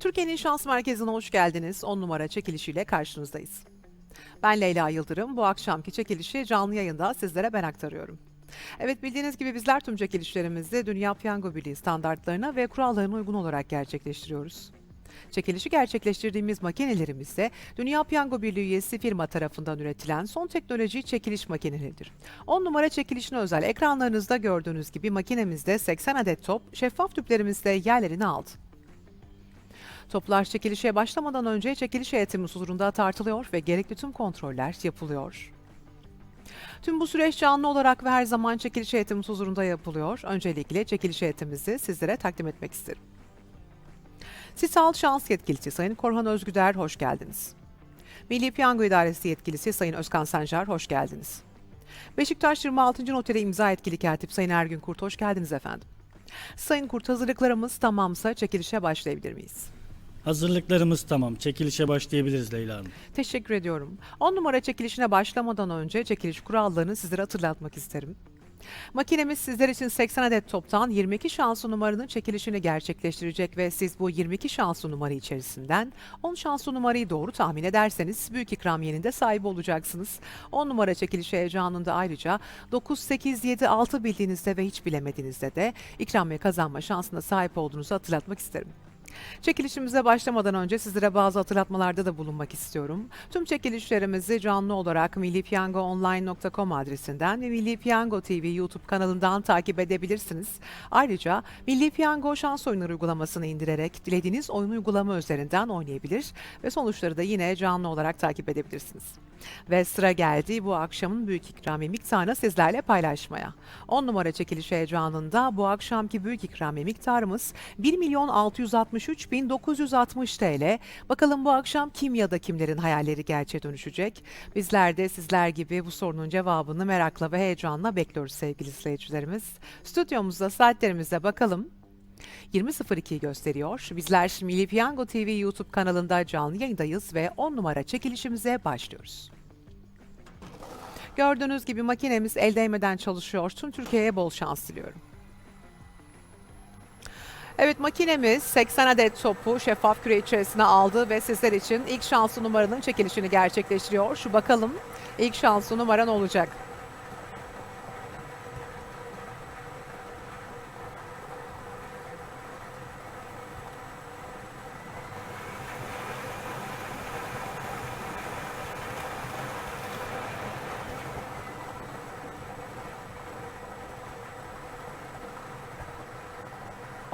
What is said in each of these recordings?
Türkiye'nin Şans Merkezi'ne hoş geldiniz. 10 numara çekilişiyle karşınızdayız. Ben Leyla Yıldırım. Bu akşamki çekilişi canlı yayında sizlere ben aktarıyorum. Evet bildiğiniz gibi bizler tüm çekilişlerimizi Dünya Piyango Birliği standartlarına ve kurallarına uygun olarak gerçekleştiriyoruz. Çekilişi gerçekleştirdiğimiz makinelerimiz ise Dünya Piyango Birliği üyesi firma tarafından üretilen son teknoloji çekiliş makineleridir. 10 numara çekilişine özel ekranlarınızda gördüğünüz gibi makinemizde 80 adet top şeffaf tüplerimizde yerlerini aldı. Toplar çekilişe başlamadan önce çekiliş heyetimiz huzurunda tartılıyor ve gerekli tüm kontroller yapılıyor. Tüm bu süreç canlı olarak ve her zaman çekiliş heyetimiz huzurunda yapılıyor. Öncelikle çekiliş heyetimizi sizlere takdim etmek isterim. Sisal Şans Yetkilisi Sayın Korhan Özgüder hoş geldiniz. Milli Piyango İdaresi Yetkilisi Sayın Özkan Sancar hoş geldiniz. Beşiktaş 26. Noteri imza etkili katip Sayın Ergün Kurt hoş geldiniz efendim. Sayın Kurt hazırlıklarımız tamamsa çekilişe başlayabilir miyiz? Hazırlıklarımız tamam. Çekilişe başlayabiliriz Leyla Hanım. Teşekkür ediyorum. 10 numara çekilişine başlamadan önce çekiliş kurallarını sizlere hatırlatmak isterim. Makinemiz sizler için 80 adet toptan 22 şanslı numaranın çekilişini gerçekleştirecek ve siz bu 22 şanslı numara içerisinden 10 şanslı numarayı doğru tahmin ederseniz büyük ikramiyenin de sahibi olacaksınız. 10 numara çekilişi heyecanında ayrıca 9, 8, 7, 6 bildiğinizde ve hiç bilemediğinizde de ikramiye kazanma şansına sahip olduğunuzu hatırlatmak isterim. Çekilişimize başlamadan önce sizlere bazı hatırlatmalarda da bulunmak istiyorum. Tüm çekilişlerimizi canlı olarak millipiyangoonline.com adresinden ve Milli Piyango TV YouTube kanalından takip edebilirsiniz. Ayrıca Milli Piyango şans oyunları uygulamasını indirerek dilediğiniz oyun uygulama üzerinden oynayabilir ve sonuçları da yine canlı olarak takip edebilirsiniz. Ve sıra geldi bu akşamın büyük ikramiye miktarını sizlerle paylaşmaya. 10 numara çekiliş heyecanında bu akşamki büyük ikramiye miktarımız 1 milyon 660 73.960 TL. Bakalım bu akşam kim ya da kimlerin hayalleri gerçeğe dönüşecek? Bizler de sizler gibi bu sorunun cevabını merakla ve heyecanla bekliyoruz sevgili izleyicilerimiz. Stüdyomuzda saatlerimize bakalım. 20.02'yi gösteriyor. Bizler Milli Piyango TV YouTube kanalında canlı yayındayız ve 10 numara çekilişimize başlıyoruz. Gördüğünüz gibi makinemiz el değmeden çalışıyor. Tüm Türkiye'ye bol şans diliyorum. Evet makinemiz 80 adet topu şeffaf küre içerisine aldı ve sizler için ilk şanslı numaranın çekilişini gerçekleştiriyor. Şu bakalım ilk şanslı numara ne olacak?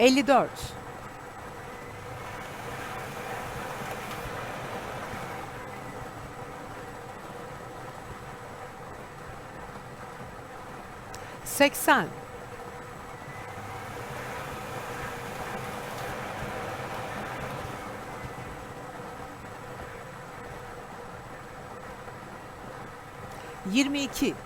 Altmış sekiz. Elli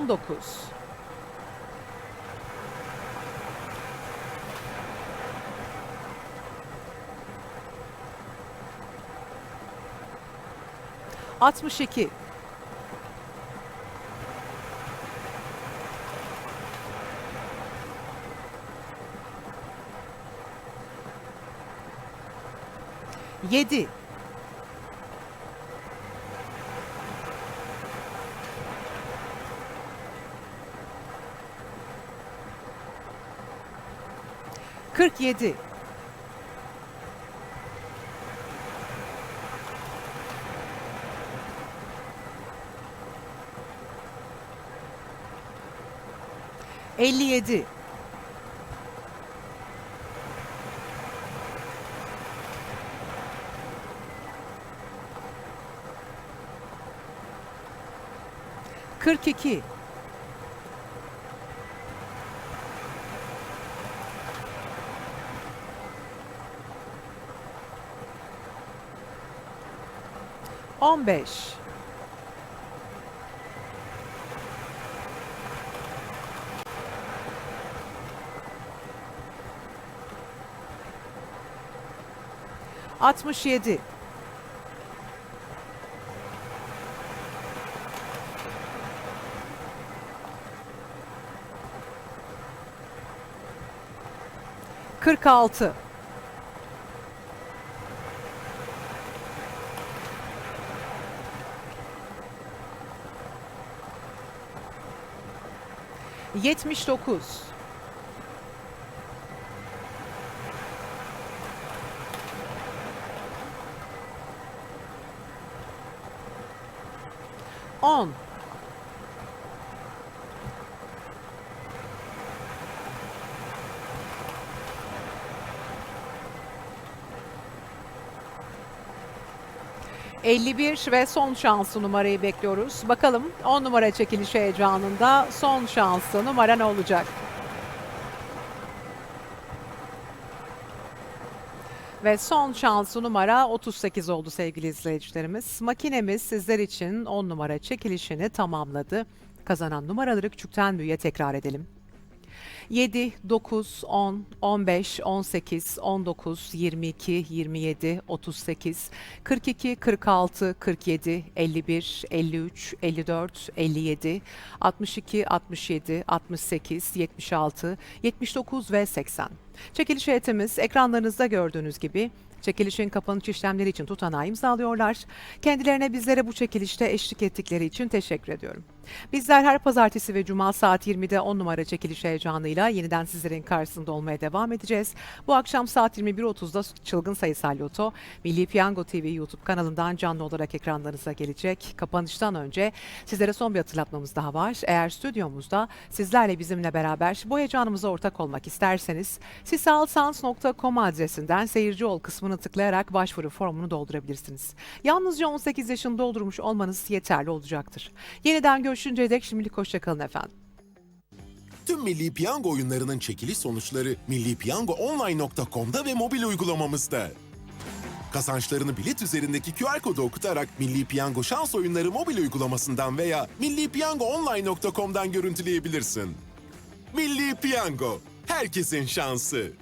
19 62 7 47 57 42 15 67 46 79 10 51 ve son şanslı numarayı bekliyoruz. Bakalım 10 numara çekiliş heyecanında son şanslı numara ne olacak? Ve son şanslı numara 38 oldu sevgili izleyicilerimiz. Makinemiz sizler için 10 numara çekilişini tamamladı. Kazanan numaraları küçükten büyüğe tekrar edelim. 7, 9, 10, 15, 18, 19, 22, 27, 38, 42, 46, 47, 51, 53, 54, 57, 62, 67, 68, 76, 79 ve 80. Çekiliş heyetimiz ekranlarınızda gördüğünüz gibi çekilişin kapanış işlemleri için tutanağı imzalıyorlar. Kendilerine bizlere bu çekilişte eşlik ettikleri için teşekkür ediyorum. Bizler her pazartesi ve cuma saat 20'de 10 numara çekiliş heyecanıyla yeniden sizlerin karşısında olmaya devam edeceğiz. Bu akşam saat 21.30'da Çılgın Sayısal Loto, Milli Piyango TV YouTube kanalından canlı olarak ekranlarınıza gelecek. Kapanıştan önce sizlere son bir hatırlatmamız daha var. Eğer stüdyomuzda sizlerle bizimle beraber bu heyecanımıza ortak olmak isterseniz sisalsans.com adresinden seyirci ol kısmını tıklayarak başvuru formunu doldurabilirsiniz. Yalnızca 18 yaşını doldurmuş olmanız yeterli olacaktır. Yeniden görüşünceye dek şimdilik hoşçakalın efendim. Tüm Milli Piyango oyunlarının çekiliş sonuçları millipiyangoonline.com'da ve mobil uygulamamızda. Kazançlarını bilet üzerindeki QR kodu okutarak Milli Piyango şans oyunları mobil uygulamasından veya millipiyangoonline.com'dan görüntüleyebilirsin. Milli Piyango, herkesin şansı.